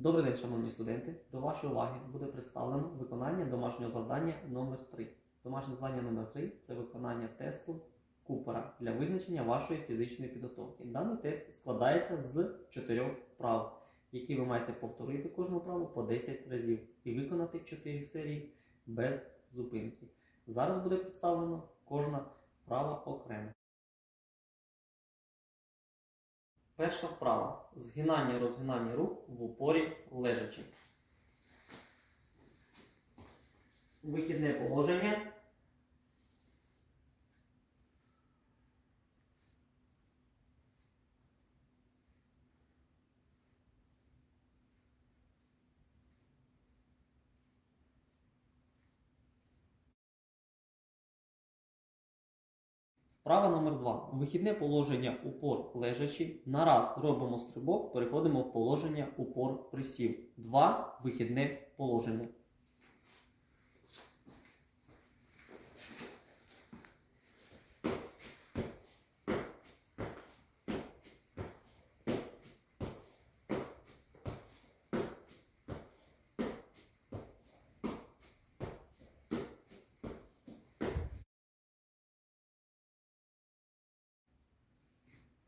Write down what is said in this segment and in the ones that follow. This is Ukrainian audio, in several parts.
Добрий день, шановні студенти. До вашої уваги буде представлено виконання домашнього завдання номер 3 Домашнє завдання номер 3 це виконання тесту Купера для визначення вашої фізичної підготовки. Даний тест складається з чотирьох вправ, які ви маєте повторити кожну вправу по 10 разів і виконати 4 серії без зупинки. Зараз буде представлено кожна вправа окремо. Перша вправа. Згинання і розгинання рук в упорі лежачи. Вихідне положення. Вправа номер 2. Вихідне положення упор лежачи. Нараз робимо стрибок, переходимо в положення упор присів. Два вихідне положення.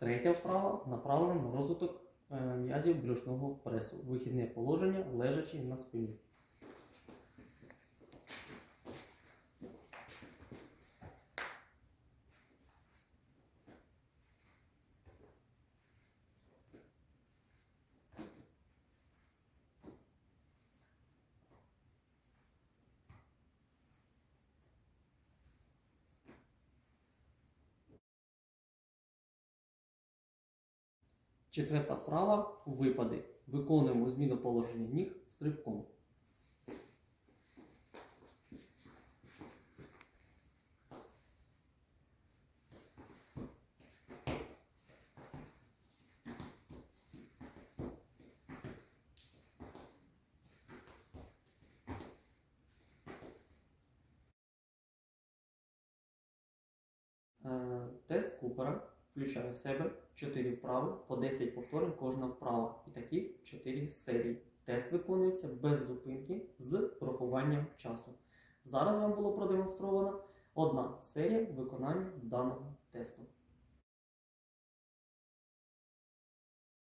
Третя вправа направлена на розвиток е, м'язів брюшного пресу. Вихідне положення лежачи на спині. Четверта вправа випади. Виконуємо зміну положення ніг стрибком. Е, Тест Купера включає в себе 4 вправи по 10 повторень кожна вправа. І такі 4 серії. Тест виконується без зупинки з урахуванням часу. Зараз вам було продемонстровано одна серія виконання даного тесту.